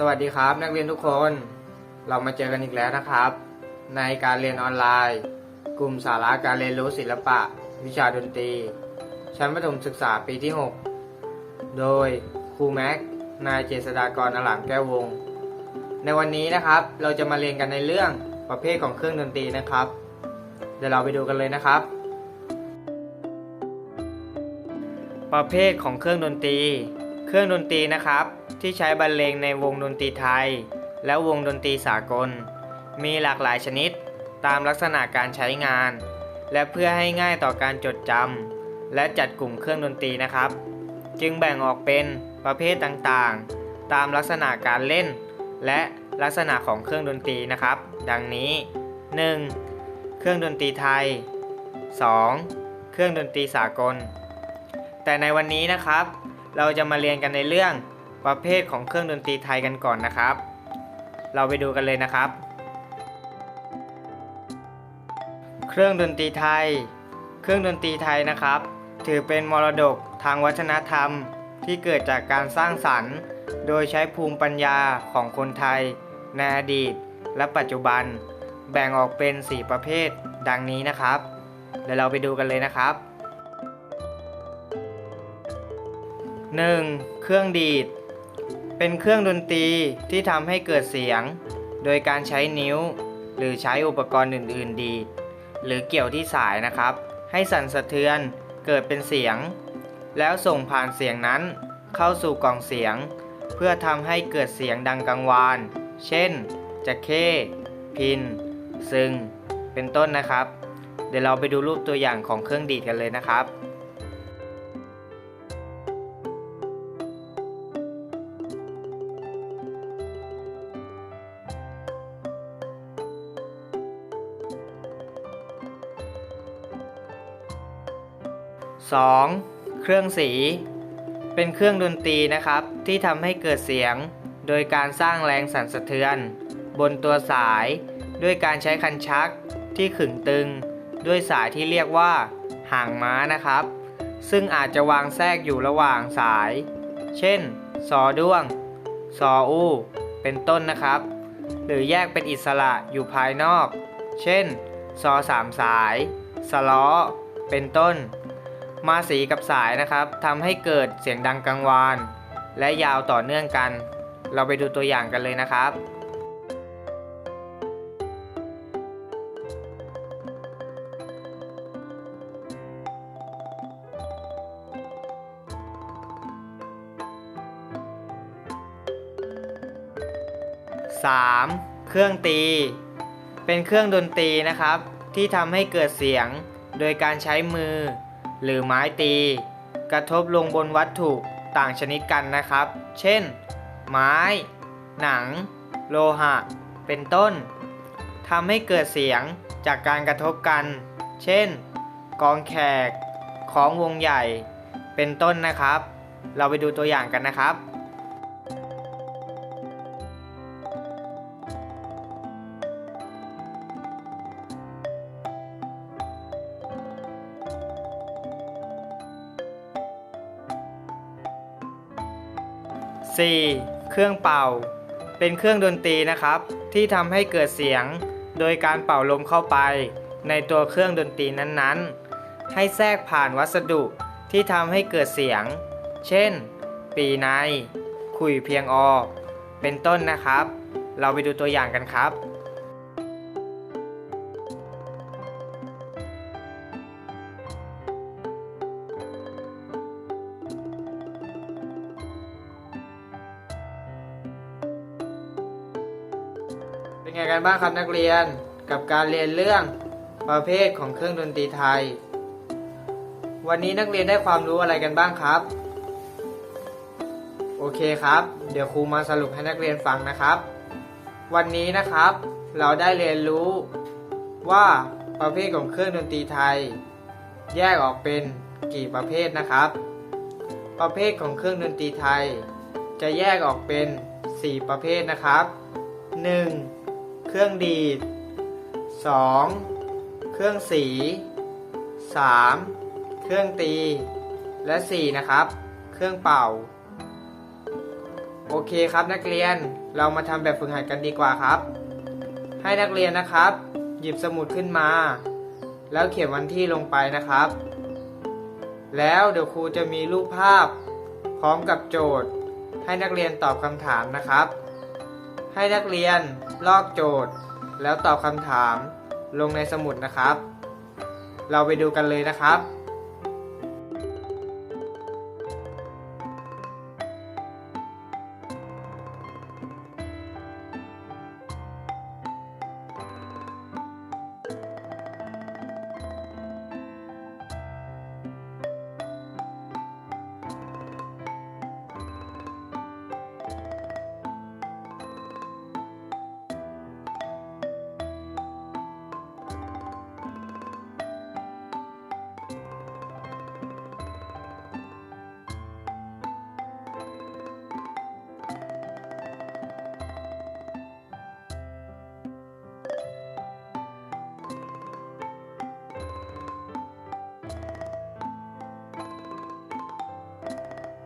สวัสดีครับ นักเรียนทุกคนเรามาเจอกันอีกแล้วนะครับ ในการเรียนออนไลน์ กลุ่มสาระการเรียนรู้ศิลปะ วิชาดนตรี ชั้นประถมศึกษาปีที่ 6 โดยครูแม็กนายเจษฎากรอลามแก้ววง ในวันนี้นะครับ เราจะมาเรียนกันในเรื่องประเภทของเครื่องดนตรีนะครับ เดี๋ยวเราไปดูกันเลยนะครับ ประเภทของเครื่องดนตรี เครื่องดนตรีนะครับ ที่ใช้บรรเลงในวงดนตรีไทย และวงดนตรีสากล มีหลากหลายชนิดตามลักษณะการใช้งาน และเพื่อให้ง่ายต่อการจดจำและจัดกลุ่มเครื่องดนตรีนะครับ จึงแบ่งออกเป็นประเภทต่างๆ ตามลักษณะการเล่น และลักษณะของเครื่องดนตรีนะครับ ดังนี้ 1. เครื่องดนตรีไทย 2. เครื่องดนตรีสากล แต่ในวันนี้นะครับ เราจะมาเรียนกันในเรื่องประเภทของเครื่องดนตรีไทยกันก่อนนะครับ เราไปดูกันเลยนะครับ เครื่องดนตรีไทย เครื่องดนตรีไทยนะครับ ถือเป็นมรดกทางวัฒนธรรมที่เกิดจากการสร้างสรรค์ โดยใช้ภูมิปัญญาของคนไทย ในอดีตและปัจจุบัน แบ่งออกเป็น 4 ประเภทดังนี้นะครับ เดี๋ยวเราไปดูกันเลยนะครับ 1. เครื่องดีด เป็นเครื่องดนตรีที่ทำให้เกิดเสียง โดยการใช้นิ้ว หรือใช้อุปกรณ์อื่น ๆ ดีด หรือเกี่ยวที่สายนะครับ ให้สั่นสะเทือนเกิดเป็นเสียง แล้วส่งผ่านเสียงนั้นเข้าสู่กล่องเสียง เพื่อทำให้เกิดเสียงดังกังวาน เช่นจะเข้พิน ซึงเป็นต้นนะครับ เดี๋ยวเราไปดูรูปตัวอย่างของเครื่องดีดกันเลยนะครับ 2. เครื่องสี เป็นเครื่องดนตรีนะครับ ที่ทำให้เกิดเสียง โดยการสร้างแรงสั่นสะเทือน บนตัวสาย ด้วยการใช้คันชักที่ขึงตึง ด้วยสายที่เรียกว่า หางม้านะครับ ซึ่งอาจจะวางแทรกอยู่ระหว่างสาย เช่นซอด้วงซออู้เป็นต้นนะครับ หรือแยกเป็นอิสระอยู่ภายนอก เช่นซอสามสาย สล้อ เป็นต้น มาสีกับสายนะครับทำให้เกิดเสียงดังกังวาน และยาวต่อเนื่องกัน เราไปดูตัวอย่างกันเลยนะครับ 3. เครื่องตี เป็นเครื่องดนตรีนะครับ ที่ทำให้เกิดเสียงโดยการใช้มือ หรือไม้ตี กระทบลงบนวัตถุต่างชนิดกันนะครับ เช่น ไม้ หนัง โลหะ เป็นต้นทำให้เกิดเสียงจากการกระทบกัน เช่น กองแขก ของวงใหญ่ เป็นต้นนะครับ เราไปดูตัวอย่างกันนะครับ 4. เครื่องเป่า เป็นเครื่องดนตรีนะครับ ที่ทำให้เกิดเสียง โดยการเป่าลมเข้าไป ในตัวเครื่องดนตรีนั้นๆ ให้แทรกผ่านวัสดุที่ทำให้เกิดเสียง เช่น ปีในขุยเพียงอเป็นต้นนะครับ เราไปดูตัวอย่างกันครับ ไงกันบ้างครับนักเรียนกับการเรียนเรื่องประเภทของเครื่องดนตรีไทย วันนี้นักเรียนได้ความรู้อะไรกันบ้างครับ โอเคครับ เดี๋ยวครูมาสรุปให้นักเรียนฟังนะครับ วันนี้นะครับ เราได้เรียนรู้ว่าประเภทของเครื่องดนตรีไทย แยกออกเป็นกี่ประเภทนะครับ ประเภทของเครื่องดนตรีไทย จะแยกออกเป็น 4 ประเภทนะครับ 1. เครื่องดีด 2. เครื่องสี 3. เครื่องตี และ 4 นะครับ เครื่องเป่า โอเคครับนักเรียนเรามาทำแบบฝึกหัดกันดีกว่าครับ ให้นักเรียนนะครับ หยิบสมุดขึ้นมา แล้วเขียนวันที่ลงไปนะครับ แล้วเดี๋ยวครูจะมีรูปภาพ พร้อมกับโจทย์ ให้นักเรียนตอบคำถามนะครับ ให้นักเรียนลอกโจทย์ แล้วตอบคำถามลงในสมุดนะครับ เราไปดูกันเลยนะครับ